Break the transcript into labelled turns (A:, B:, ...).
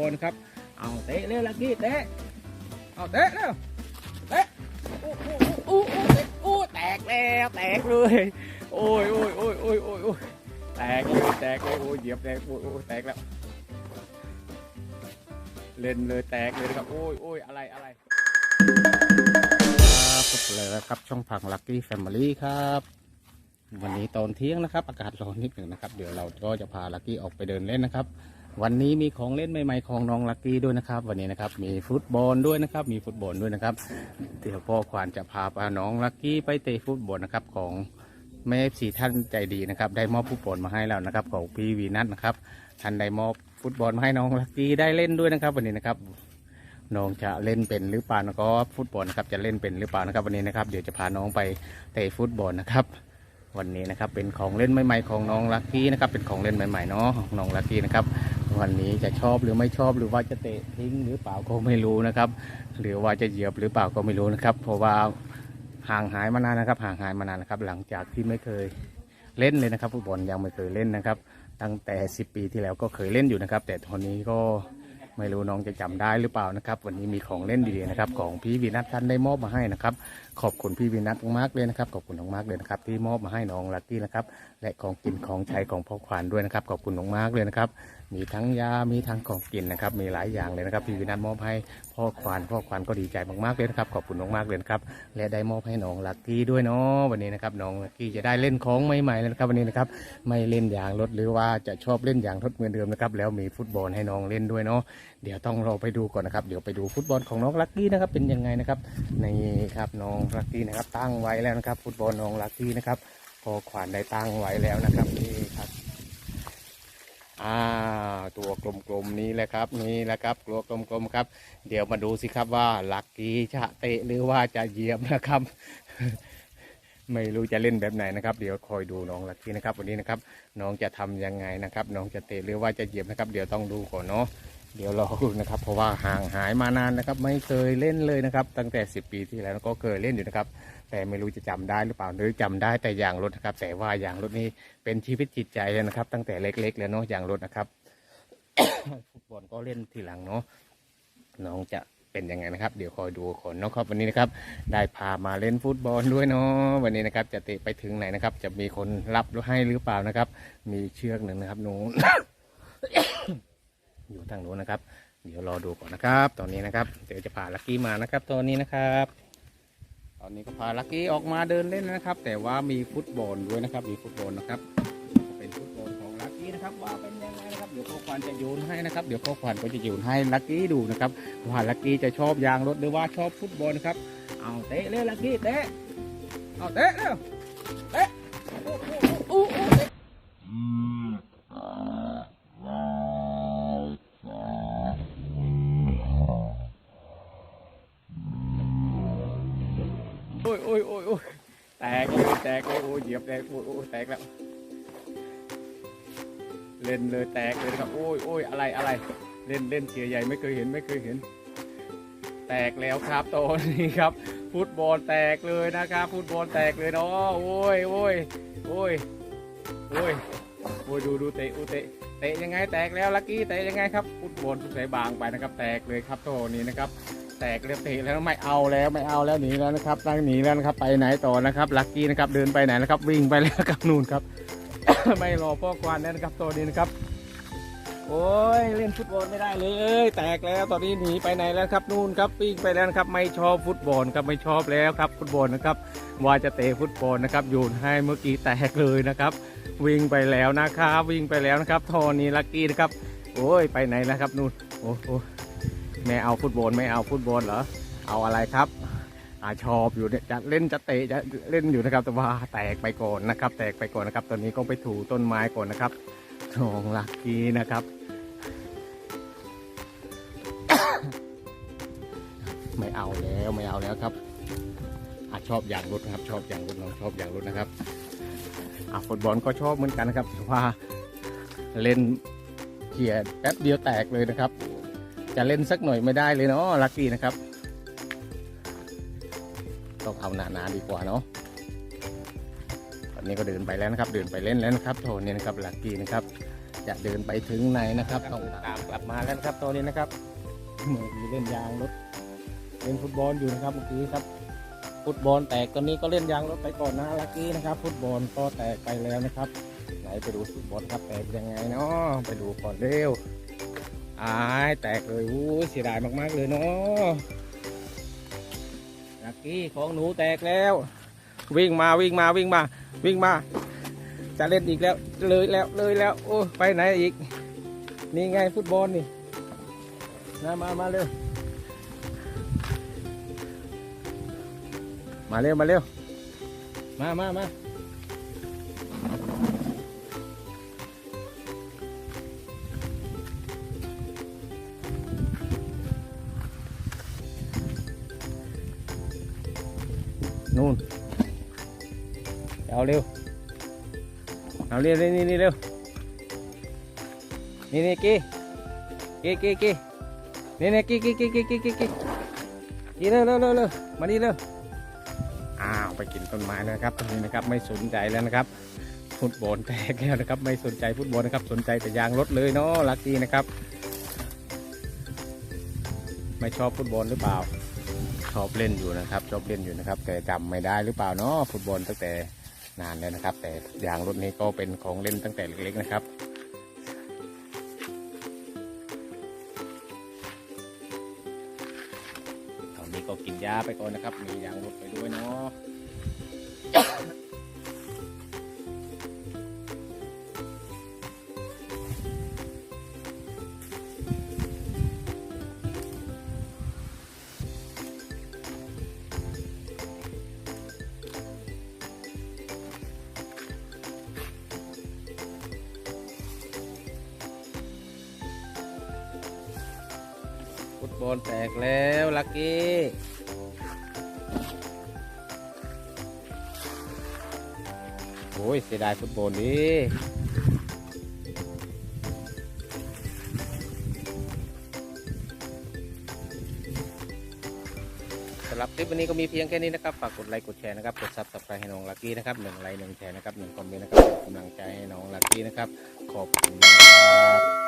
A: บอลนครับ เอาเตะเร็วลักกี้เตะ เอาเตะเร็ว เตะอู้อู้อู้อู้แตกแล้วแตกเลย โอ้ยโอ้ยโอ้ยโอ้ยโอ้ยโอ้ยแตกเลยแตกเลยโอ้ยเหยียบแตกโอ้ยโอ้ยแตกแล้ว เล่นเลยแตกเลยนะครับ โอ้ยโอ้ยอะไรอะไรครับเลยนะครับช่องผักลักกี้แฟมิลี่ครับวันนี้ตอนเที่ยงนะครับ อากาศร้อนนิดหนึ่งนะครับ เดี๋ยวเราก็จะพาลักกี้ออกไปเดินเล่นนะครับ วันนี้มีของเล่นใหม่ๆของน้องลักกี้ด้วยนะครับ วันนี้นะครับมีฟุตบอลด้วยนะครับ มีฟุตบอลด้วยนะครับเดี๋ยวพ่อควานจะพาพาน้องลักกี้ไปเตะฟุตบอลนะครับของแม่สีท่านใจดีนะครับ ได้มอบฟุตบอลมาให้แล้วนะครับ ของพี่วีนัทนะครับท่านได้มอบฟุตบอลมาให้น้องลักกี้ได้เล่นด้วยนะครับ วันนี้นะครับน้องจะเล่นเป็นหรือเปล่านะก็ฟุตบอลนะครับจะเล่นเป็นหรือเปล่านะครับวันนี้นะครับ เดี๋ยวจะพาน้องไปเตะฟุตบอลนะครับ วันนี้นะครับเป็นของเล่นใหม่ๆของน้องลักกี้นะครับเป็นของเล่นใหม่ๆเนาะของน้องลักกี้นะครับวันนี้จะชอบหรือไม่ชอบหรือว่าจะเตะทิ้งหรือเปล่าก็ไม่รู้นะครับ หรือว่าจะเหยียบหรือเปล่าก็ไม่รู้นะครับ เพราะว่าห่างหายมานานนะครับ ห่างหายมานานนะครับ หลังจากที่ไม่เคยเล่นเลยนะครับฟุตบอลยังไม่เคยเล่นนะครับ ตั้งแต่ 10 ปีที่แล้วก็เคยเล่นอยู่นะครับ แต่ตอนนี้ก็ ไม่รู้น้องจะจำได้หรือเปล่านะครับ วันนี้มีของเล่นดีๆนะครับ ของพี่วินัทท่านได้มอบมาให้นะครับ ขอบคุณพี่วินัทมากเลยนะครับ ขอบคุณมากเลยนะครับ ที่มอบมาให้น้องลักกี้นะครับ และของกินของใช้ของพ่อควานด้วยนะครับ ขอบคุณมากเลยนะครับ มีทั้งยา มีทั้งของกินนะครับ มีหลายอย่างเลยนะครับ พี่วินัทมอบให้พ่อควานพ่อควานก็ดีใจมากๆเลยนะครับ ขอบคุณมากเลยนครับ และได้มอบให้น้องลักกี้ด้วยเนาะวันนี้นะครับน้องลักกี้จะได้เล่นของใหม่ๆเลยนะครับ วันนี้นะครับ ไม่เล่นอย่างรถหรือว่าจะชอบเล่นอย่างทดเหมือนเดิมนะครับ แล้วมีฟุตบอลให้น้องเล่นด้วยเนาะเดี๋ยวต้องรอไปดูก่อนนะครับ เดี๋ยวไปดูฟุตบอลของน้องลักกี้นะครับเป็นยังไงนะครับนี่ครับน้องลักกี้นะครับ ตั้งไว้แล้วนะครับ ฟุตบอลน้องลักกี้นะครับพอขวานได้ตั้งไว้แล้วนะครับนี่ครับอ่าตัวกลมๆนี้แหละครับนี่แหละครับตัวกลมๆครับ เดี๋ยวมาดูสิครับว่าลักกี้จะเตะหรือว่าจะเหยียบนะครับไม่รู้จะเล่นแบบไหนนะครับ เดี๋ยวคอยดูน้องลักกี้นะครับ วันนี้นะครับ น้องจะทำยังไงนะครับ น้องจะเตะหรือว่าจะเหยียบนะครับ เดี๋ยวต้องดูก่อนเนาะ เดี๋ยวรอดูนะครับ เพราะว่าห่างหายมานานนะครับ ไม่เคยเล่นเลยนะครับ ตั้งแต่ 10 ปีที่แล้วก็เคยเล่นอยู่นะครับ แต่ไม่รู้จะจำได้หรือเปล่าหรือจำได้แต่อย่างรถนะครับ แต่ว่าอย่างรถนี้เป็นชีวิตจิตใจเลยนะครับ ตั้งแต่เล็กๆแล้วเนาะอย่างรถนะครับฟุตบอลก็เล่นทีหลังเนาะน้องจะเป็นยังไงนะครับ เดี๋ยวคอยดูคนเนาะครับวันนี้นะครับ ได้พามาเล่นฟุตบอลด้วยเนาะวันนี้นะครับ จะเตะไปถึงไหนนะครับ จะมีคนรับให้หรือเปล่านะครับ มีเชือกหนึ่งนะครับหนู อยู่ทางโน้นนะครับ เดี๋ยวรอดูก่อนนะครับ ตอนนี้นะครับ เดี๋ยวจะพาลักกี้มานะครับตอนนี้นะครับ ตอนนี้ก็พาลักกี้ออกมาเดินเล่นนะครับ แต่ว่ามีฟุตบอลด้วยนะครับ มีฟุตบอลนะครับก็เป็นฟุตบอลของลักกี้นะครับ ว่าเป็นยังไงนะครับ เดี๋ยวข้อควานจะโยนให้นะครับ เดี๋ยวข้อควานก็จะโยนให้ลักกี้ดูนะครับว่าลักกี้จะชอบยางรถหรือว่าชอบฟุตบอลนะครับ เอาเตะเร็วลักกี้เตะ เอาเตะเร็วเตะ โอ้ยโอ้ยโอ้ยโอ้ยแตกเลยแตกเลยโอ้ยเหยียบแตกโอ้ยโอ้ยแตกแล้ว เล่นเลยแตกเลยครับโอ้ยโอ้ยอะไรอะไร เล่นเล่นเกียใหญ่ไม่เคยเห็นไม่เคยเห็น แตกแล้วครับตอนนี้ครับฟุตบอลแตกเลยนะครับฟุตบอลแตกเลยเนาะโอ้ยโอ้ยโอ้ยโอ้ยโอ้ยดูดูเตะอูเตะเตะยังไงแตกแล้วลักกี้เตะยังไงครับฟุตบอลใส่บางไปนะครับ แตกเลยครับตอนนี้นะครับ แตกแล้วเตะแล้วไม่เอาแล้วไม่เอาแล้วหนีแล้วนะครับตั้งหนีแล้วนะครับไปไหนต่อนะครับลักกี้นะครับเดินไปไหนนะครับวิ่งไปแล้วครับนู่นครับ ไม่รอพ่อควานแล้วนะครับตัวนี้นะครับ โอ้ยเล่นฟุตบอลไม่ได้เลย แตกแล้วตอนนี้หนีไปไหนแล้วครับนู่นครับวิ่งไปแล้วครับไม่ชอบฟุตบอลครับไม่ชอบแล้วครับฟุตบอลนะครับว่าจะเตะฟุตบอลนะครับโยนให้เมื่อกี้แตกเลยนะครับวิ่งไปแล้วนะครับวิ่งไปแล้วนะครับทอนี้ลักกี้นะครับ โอ้ยไปไหนแล้วครับนู่นโอ้โห ไม่เอาฟุตบอลไม่เอาฟุตบอลเหรอ เอาอะไรครับอาชอบอยู่เนี่ยจะเล่นจะเตะจะเล่นอยู่นะครับแต่ว่าแตกไปก่อนนะครับ แตกไปก่อนนะครับ ตอนนี้ก็ไปถูต้นไม้ก่อนนะครับของลักกี้นะครับ ไม่เอาแล้วไม่เอาแล้วครับอาชอบอย่างรถนะครับ ชอบอย่างรถน้องชอบอย่างรถนะครับอะฟุตบอลก็ชอบเหมือนกันนะครับแต่ว่าเล่นเขี่ยแป๊บเดียวแตกเลยนะครับ จะเล่นสักหน่อยไม่ได้เลยเนาะลักกี้นะครับ ต้องเอาหนาๆดีกว่าเนาะตอนนี้ก็เดินไปแล้วนะครับ เดินไปเล่นแล้วนะครับโทนี่นะครับลักกี้นะครับ จะเดินไปถึงไหนนะครับต้องตามกลับมาแล้วนะครับตอนนี้นะครับเมือนมีเล่นยางรถเล่นฟุตบอลอยู่นะครับเมื่อกี้ครับ ฟุตบอลแตกตอนนี้ก็เล่นยางรถไปก่อนนะลักกี้นะครับ ฟุตบอลก็แตกไปแล้วนะครับ ไหนไปดูฟุตบอลครับแตกยังไงเนาะไปดูก่อนเร็ว อายแตกเลยอู้ยเสียดายมากๆเลยเนาะลักกี้ของหนูแตกแล้ว วิ่งมาวิ่งมาวิ่งมา วิ่งมา จะเล่นอีกแล้ว เลยแล้วเลยแล้ว โอ้ไปไหนอีก นี่ไงฟุตบอลนี่นะมามาเร็วมาเร็วมาเร็วมามามา นู่นเอาเร็ว เอาเร็วเร็วนี่นี่เร็ว นี่นี่กี้กี้กี้กี้นี่นี่กี้กี้กี้กี้กี้กี้กี้กี้เร็วเร็วเร็วเร็วมานี่เร็ว อ้าวไปกินต้นไม้แล้วนะครับตรงนี้นะครับไม่สนใจแล้วนะครับฟุตบอลแตกแล้วนะครับไม่สนใจฟุตบอลนะครับสนใจแต่ยางรถเลยเนาะลักกี้นะครับ ไม่ชอบฟุตบอลหรือเปล่า ชอบเล่นอยู่นะครับชอบเล่นอยู่นะครับ แต่จำไม่ได้หรือเปล่าเนาะฟุตบอลตั้งแต่นานแล้วนะครับ แต่ยางรถนี้ก็เป็นของเล่นตั้งแต่เล็กๆนะครับตอนนี้ก็กินยาไปก่อนนะครับ มียางรถไปด้วยเนาะ บอลแตกแล้วลักกี้โอ้ยเสียดายฟุตบอลดิสำหรับคลิปวันนี้ก็มีเพียงแค่นี้นะครับ ฝากกดไลค์ กดแชร์นะครับ กดซับสไครต์ให้น้องลักกี้นะครับหนึ่งไลค์หนึ่งแชร์นะครับหนึ่งคอมเมนต์นะครับเป็นกำลังใจให้น้องลักกี้นะครับ ขอบคุณมากครับ